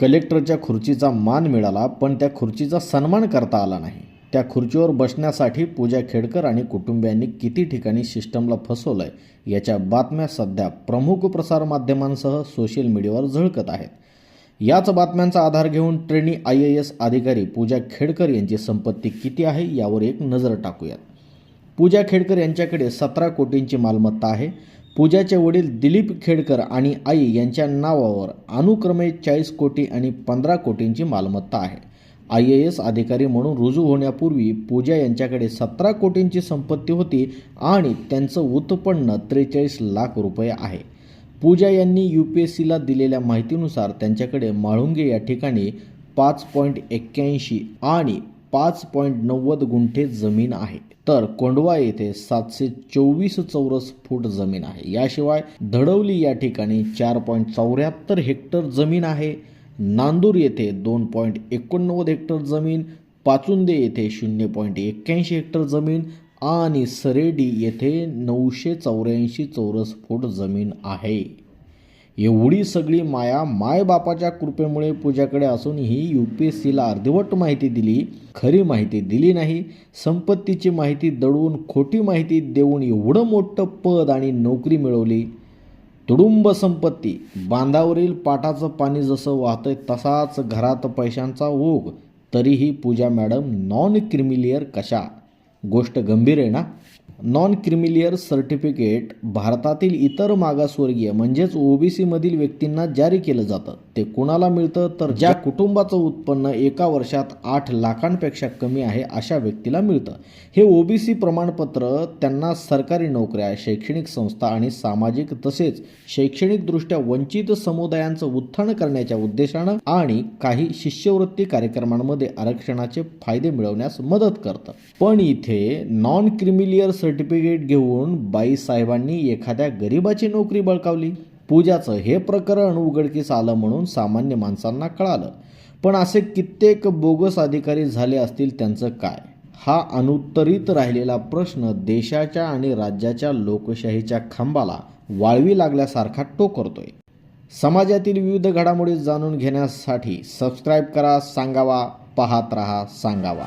कलेक्टरच्या खुर्चीचा मान मिळाला पण त्या खुर्चीचा सन्मान करता आला नाही. त्या खुर्चीवर बसण्यासाठी पूजा खेडकर आणि कुटुंबियांनी किती ठिकाणी सिस्टमला फसवलंय याच्या बातम्या सध्या प्रमुख प्रसारमाध्यमांसह सोशल मीडियावर झळकत आहेत. याच बातम्यांचा आधार घेऊन ट्रेनी आय ए एस अधिकारी पूजा खेडकर यांची संपत्ती किती आहे यावर एक नजर टाकूयात. पूजा खेडकर यांच्याकडे सतरा कोटींची मालमत्ता आहे. पूजाचे वडील दिलीप खेडकर आणि आई यांच्या नावावर अनुक्रमे चाळीस कोटी आणि पंधरा कोटींची मालमत्ता आहे. आय ए एस अधिकारी म्हणून रुजू होण्यापूर्वी पूजा यांच्याकडे सतरा कोटींची संपत्ती होती आणि त्यांचं उत्पन्न त्रेचाळीस लाख रुपये आहे. पूजा यांनी यू पी एस सीला दिलेल्या माहितीनुसार त्यांच्याकडे माळुंगे या ठिकाणी पाच पॉईंट एक्क्याऐंशी आणि पाच पॉईंट नव्वद गुंठे जमीन आहे. तर कोंडवा येथे सातशे चोवीस चौरस फूट जमीन आहे. याशिवाय धडवली या ठिकाणी चार पॉईंट चौऱ्याहत्तर हेक्टर जमीन आहे. नांदूर येथे दोन पॉईंट एकोणनव्वद हेक्टर जमीन पाचुंदे येथे शून्य पॉईंट एक्क्याऐंशी हेक्टर जमीन आणि सरेडी येथे नऊशे चौऱ्याऐंशी चौरस फूट जमीन आहे. एवढी सगळी माया मायबापाच्या कृपेमुळे पूजाकडे असूनही यू पी एस सीला अर्धवट माहिती दिली खरी माहिती दिली नाही संपत्तीची माहिती दडवून खोटी माहिती देऊन एवढं मोठं पद आणि नोकरी मिळवली. तुडुंब संपत्ती बांधावरील पाटाचं पाणी जसं वाहतंय तसाच घरात पैशांचा ओघ तरीही पूजा मॅडम नॉन क्रिमिलियर कशा? गोष्ट गंभीर आहे ना? नॉन क्रिमिलियर सर्टिफिकेट भारतातील इतर मागासवर्गीय म्हणजेच ओबीसी मधील व्यक्तींना जारी केलं जातं. ते कुणाला मिळतं? तर ज्या कुटुंबाचं उत्पन्न एका वर्षात आठ लाखांपेक्षा कमी आहे अशा व्यक्तीला मिळतं. हे ओबीसी प्रमाणपत्र त्यांना सरकारी नोकऱ्या शैक्षणिक संस्था आणि सामाजिक तसेच शैक्षणिकदृष्ट्या वंचित समुदायांचं उत्थान करण्याच्या उद्देशानं आणि काही शिष्यवृत्ती कार्यक्रमांमध्ये आरक्षणाचे फायदे मिळवण्यास मदत करतं. पण इथे नॉन क्रिमिलियर सर्टिफिकेट घेऊन बाईसाहेबांनी एखाद्या गरिबाची नोकरी बळकावली. पूजाचं हे प्रकरण उघडकीस आलं म्हणून सामान्य माणसांना कळालं. पण असे कित्येक बोगस अधिकारी झाले असतील त्यांचं काय? हा अनुत्तरित राहिलेला प्रश्न देशाच्या आणि राज्याच्या लोकशाहीच्या खांबाला वाळवी लागल्यासारखा टोकरतोय. समाजातील विविध घडामोडी जाणून घेण्यासाठी सबस्क्राईब करा सांगावा पाहत रहा सांगावा.